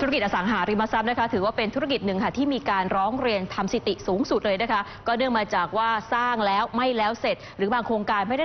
ธุรกิจอสังหาริมทรัพย์นะคะถือว่าเป็นธุรกิจหนึ่งค่ะที่มีการร้องเรียนทำสถิติสูงสุดเลยนะคะ ก็เนื่องมาจากว่าสร้างแล้วไม่แล้วเสร็จ หรือบางโครงการไม่ได้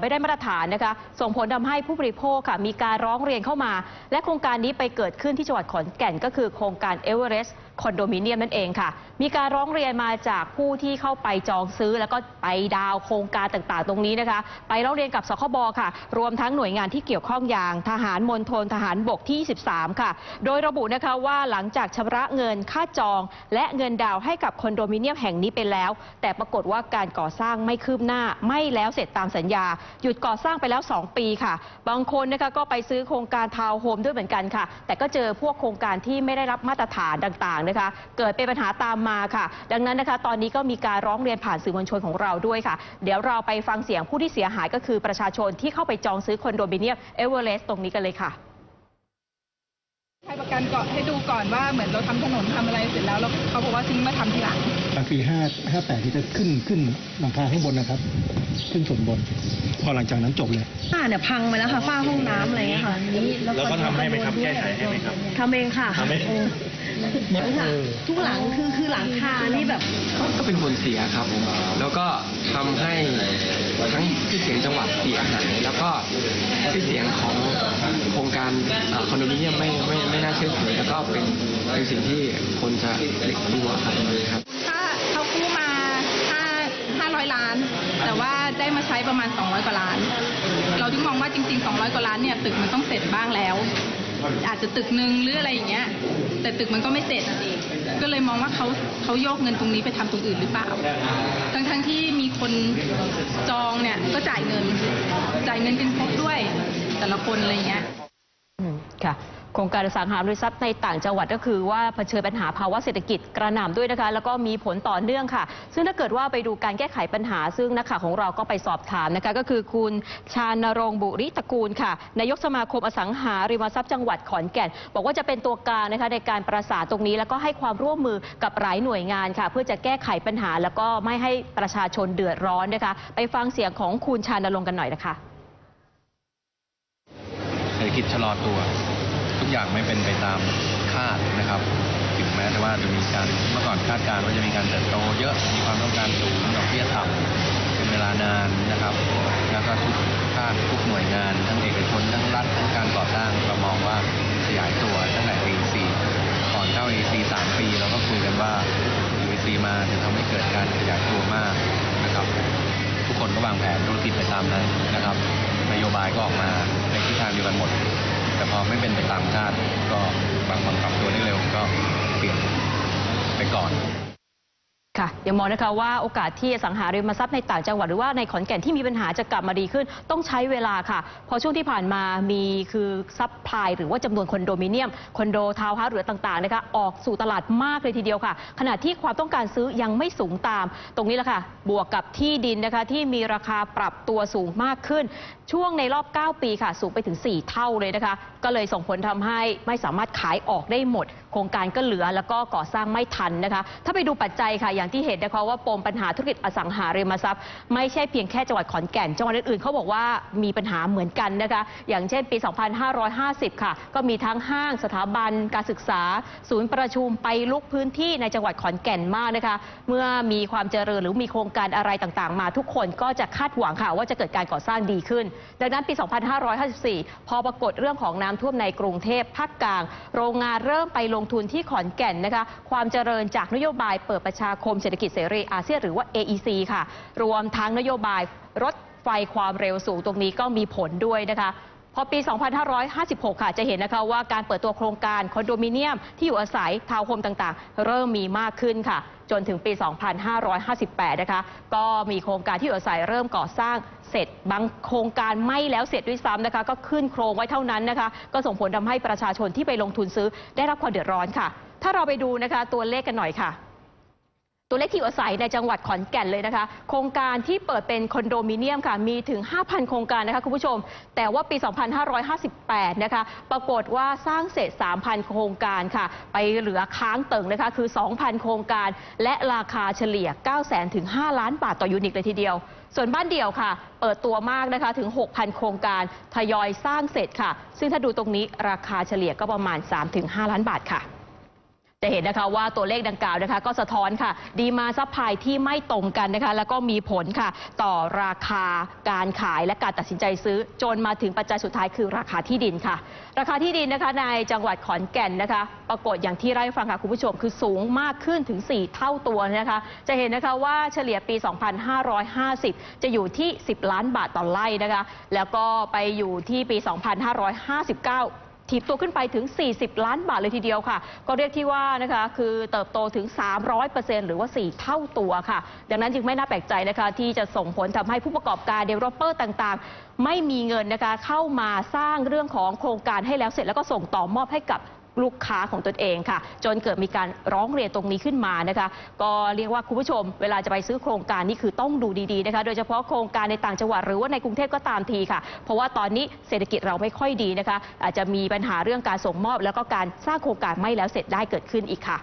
ไม่ได้มาตรฐานนะคะ ส่งผลทำให้ผู้บริโภคค่ะมีการร้องเรียนเข้ามา และโครงการนี้ไปเกิดขึ้นที่จังหวัดขอนแก่นก็คือโครงการเอเวอเรสต์คอนโดมิเนียมนั่นเองค่ะ มีการร้องเรียนมาจากผู้ที่เข้าไปจองซื้อ แล้วก็ไปดาวโครงการต่างๆ ตรงนี้นะคะ ไปร้องเรียนกับสคบค่ะ รวมทั้งหน่วยงานที่เกี่ยวข้องอย่างทหารมณฑลทหารบกที่ 23 ค่ะ โดยระบุนะคะว่าหลังจากชำระเงินค่าจอง และเงินดาวให้กับคอนโดมิเนียมแห่งนี้ไปแล้ว แต่ปรากฏว่าการก่อสร้างไม่คืบหน้าไม่แล้วเสร็จตามสัญญา หยุดก่อสร้างไปแล้ว 2 ปีค่ะ บางคนนะคะก็ไปซื้อโครงการทาวน์โฮมด้วยเหมือนกันค่ะ แต่ก็เจอพวกโครงการที่ไม่ได้รับมาตรฐานต่างๆนะคะ เกิดเป็นปัญหาตามมาค่ะ ดังนั้นนะคะ ตอนนี้ก็มีการร้องเรียนผ่านสื่อมวลชนของเราด้วยค่ะ เดี๋ยวเราไปฟังเสียงผู้ที่เสียหายก็คือประชาชนที่เข้าไปจองซื้อคอนโดมิเนียมเอเวอเรสต์ตรงนี้กันเลยค่ะให้ประกันก่อนให้ดูก่อนว่าเหมือนเราทำถนนทำอะไรเสร็จแล้วแล้วเขาบอกว่าทิ้งมาทำทีหลังกลางปีห้าห้าแปดที่จะขึ้นขึ้นหลังคาข้างบนนะครับ ขึ้นส่วนบน พอหลังจากนั้นจบเลยฝ้าเนี่ยพังไปแล้วค่ะฝ้าห้องน้ำอะไรเงี้ยค่ะนี้แล้วก็ทำให้ไหมครับแก้ไขให้ไหมครับทำเองค่ะทำเอง เออค่ะ ทุกหลังคือคือหลังคานี่แบบ ก็เป็นผลเสียครับแล้วก็ทำให้ทั้งชื่อเสียงจังหวัดเสียหายแล้วก็ชื่อเสียงของโครงการเอ่อคอนโดมิเนียมไม่ไม่ไม่น่าเชื่อถือแล้วก็เป็นเป็นสิ่งที่คนจะเล็กกลัวครับครับ ถ้าเขากู้มา5 500 ล้าน แต่ว่าได้มาใช้ประมาณ 200 กว่าล้าน เราถึงมองว่าจริง ๆ 200 กว่าล้านเนี่ยตึกมันต้องเสร็จบ้างแล้ว อาจจะตึกหนึ่งหรืออะไรอย่างเงี้ย แต่ตึกมันก็ไม่เสร็จก็เลยมองว่าเขาเขาโยกเงินตรงนี้ไปทำตรงอื่นหรือเปล่า ทั้งทั้งๆที่มีคนจองเนี่ยก็จ่ายเงิน จ่ายเงินกันครบด้วยแต่ละคนอะไรเงี้ยค่ะ โครงการอสังหาริมทรัพย์ในต่างจังหวัดก็คือว่าเผชิญปัญหาภาวะเศรษฐกิจกระหน่ำด้วยนะคะ แล้วก็มีผลต่อเนื่องค่ะ ซึ่งถ้าเกิดว่าไปดูการแก้ไขปัญหา ซึ่งนักข่าวของเราก็ไปสอบถามนะคะ ก็คือคุณชานรงค์บุริตระกูลค่ะนายกสมาคมอสังหาริมทรัพย์จังหวัดขอนแก่น บอกว่าจะเป็นตัวกลางนะคะในการประสานตรงนี้ แล้วก็ให้ความร่วมมือกับหลายหน่วยงานค่ะ เพื่อจะแก้ไขปัญหา แล้วก็ไม่ให้ประชาชนเดือดร้อนนะคะ ไปฟังเสียงของคุณชานรงค์กันหน่อยนะคะเศรษฐกิจชะลอตัว ทุกอย่างไม่เป็นไปตามคาดนะครับ ถึงแม้แต่ว่าจะมีการเมื่อก่อนคาดการณ์ว่าจะมีการเติบโตเยอะมีความต้องการสูงดอกเบี้ยต่ำเป็นเวลานานนะครับแล้วก็ทุกภาคทุกหน่วยงานทั้งเอกชนทั้งรัฐทั้งการก่อสร้างเรามองว่าขยายตัวตั้งแต่ AEC ก่อนเข้า AEC สามปีเราก็คุยกันว่า AEC มาจะทำให้เกิดการขยายตัวมากนะครับ ทุกคนก็วางแผนธุรกิจไปตามนั้นนะครับนโยบายก็ออกมาในทิศทางเดียวกันหมด แต่พอไม่เป็นไปตามคาดก็บางคนปรับตัวได้เร็วก็เปลี่ยนไปก่อน ค่ะยังมองนะคะว่าโอกาสที่อสังหาริมทรัพย์ในต่างจังหวัดหรือว่าในขอนแก่นที่มีปัญหาจะกลับมาดีขึ้น ต้องใช้เวลาค่ะพราะช่วงที่ผ่านมามีคือซัพพลายหรือว่าจำนวนคอนโดมิเนียมคอนโดทาวน์เฮาส์หรือต่างๆนะคะออกสู่ตลาดมากเลยทีเดียวค่ะ ขณะที่ความต้องการซื้อยังไม่สูงตาม ตรงนี้แหละค่ะ บวกกับที่ดินนะคะที่มีราคาปรับตัวสูงมากขึ้น ช่วงในรอบ 9 ปีค่ะ สูงไปถึง 4 เท่าเลยนะคะ ก็เลยส่งผลทำให้ไม่สามารถขายออกได้หมด โครงการก็เหลือแล้วก็ก่อสร้างไม่ทันนะคะ ถ้าไปดูปัจจัยค่ะอย่างที่เห็นนะคะว่าปมปัญหาธุรกิจอสังหาริมทรัพย์ ไม่ใช่เพียงแค่จังหวัดขอนแก่นจังหวัดอื่นๆเขาบอกว่ามีปัญหาเหมือนกันนะคะอย่างเช่นปี 2550 ค่ะ ก็มีทั้งห้างสถาบันการศึกษา ศูนย์ประชุมไปลุกพื้นที่ในจังหวัดขอนแก่นมากนะคะ เมื่อมีความเจริญหรือมีโครงการอะไรต่างๆ มาทุกคนก็จะคาดหวังค่ะว่าจะเกิดการก่อสร้างดีขึ้น ดังนั้นปี 2554 พอปรากฏเรื่องของน้ำท่วมในกรุงเทพภาคกลาง โรงงานเริ่มไปลงทุนที่ขอนแก่นนะคะ ความเจริญจากนโยบายเปิดประชาคมมเศรษฐกิจเสรีอาเซียนหรือว่า AEC ค่ะ รวมทั้งนโยบายรถไฟความเร็วสูงตรงนี้ก็มีผลด้วยนะคะ พอปี 2556 ค่ะ จะเห็นนะคะว่าการเปิดตัวโครงการคอนโดมิเนียมที่อยู่อาศัยทาวน์โฮมต่างๆ เริ่มมีมากขึ้นค่ะ จนถึงปี 2558 นะคะ ก็มีโครงการที่อยู่อาศัยเริ่มก่อสร้างเสร็จบางโครงการไม่แล้วเสร็จด้วยซ้ำนะคะ ก็ขึ้นโครงไว้เท่านั้นนะคะ ก็ส่งผลทำให้ประชาชนที่ไปลงทุนซื้อได้รับความเดือดร้อนค่ะ ถ้าเราไปดูนะคะตัวเลขกันหน่อยค่ะ ตัวเลขที่อยู่อาศัยในจังหวัดขอนแก่นเลยนะคะ โครงการที่เปิดเป็นคอนโดมิเนียมค่ะ มีถึง 5,000 โครงการนะคะคุณผู้ชม แต่ว่าปี 2558 นะคะ ปรากฏว่าสร้างเสร็จ 3,000 โครงการค่ะ ไปเหลือค้างเติ่งนะคะ คือ 2,000 โครงการ และราคาเฉลี่ย 900,000 ถึง 5 ล้านบาทต่อยูนิตเลยทีเดียว ส่วนบ้านเดี่ยวค่ะ เปิดตัวมากนะคะ ถึง 6,000 โครงการ ทยอยสร้างเสร็จค่ะ ซึ่งถ้าดูตรงนี้ราคาเฉลี่ยก็ประมาณ 3-5 ล้านบาทค่ะ จะเห็นนะคะว่าตัวเลขดังกล่าวนะคะ ก็สะท้อนค่ะ ดีมาซัพพลายที่ไม่ตรงกันนะคะ แล้วก็มีผลค่ะ ต่อราคาการขายและการตัดสินใจซื้อ จนมาถึงปัจจัยสุดท้ายคือราคาที่ดินค่ะ ราคาที่ดินนะคะในจังหวัดขอนแก่นนะคะ ปรากฏอย่างที่ไร่ฟังค่ะคุณผู้ชมคือสูงมากขึ้นถึง 4 เท่าตัวนะคะ จะเห็นนะคะว่าเฉลี่ยปี 2550 จะอยู่ที่ 10 ล้านบาทต่อไร่นะคะ แล้วก็ไปอยู่ที่ปี 2559 ถีบตัวขึ้นไปถึง 40 ล้านบาทเลยทีเดียวค่ะ ก็เรียกที่ว่านะคะคือเติบโตถึง 300%หรือว่า 4 เท่าตัวค่ะ ดังนั้นจึงไม่น่าแปลกใจนะคะที่จะส่งผลทำให้ผู้ประกอบการเดเวลอปเปอร์ต่างๆ ไม่มีเงินนะคะเข้ามาสร้างเรื่องของโครงการให้แล้วเสร็จแล้วก็ส่งต่อมอบให้กับ ลูกค้าของตนเองค่ะ จนเกิดมีการร้องเรียนตรงนี้ขึ้นมานะคะ ก็เรียกว่าคุณผู้ชม เวลาจะไปซื้อโครงการนี่คือต้องดูดีๆนะคะโดยเฉพาะโครงการในต่างจังหวัดหรือว่าในกรุงเทพก็ตามทีค่ะ เพราะว่าตอนนี้เศรษฐกิจเราไม่ค่อยดีนะคะ อาจจะมีปัญหาเรื่องการส่งมอบ แล้วก็การสร้างโครงการไม่แล้วเสร็จได้เกิดขึ้นอีกค่ะ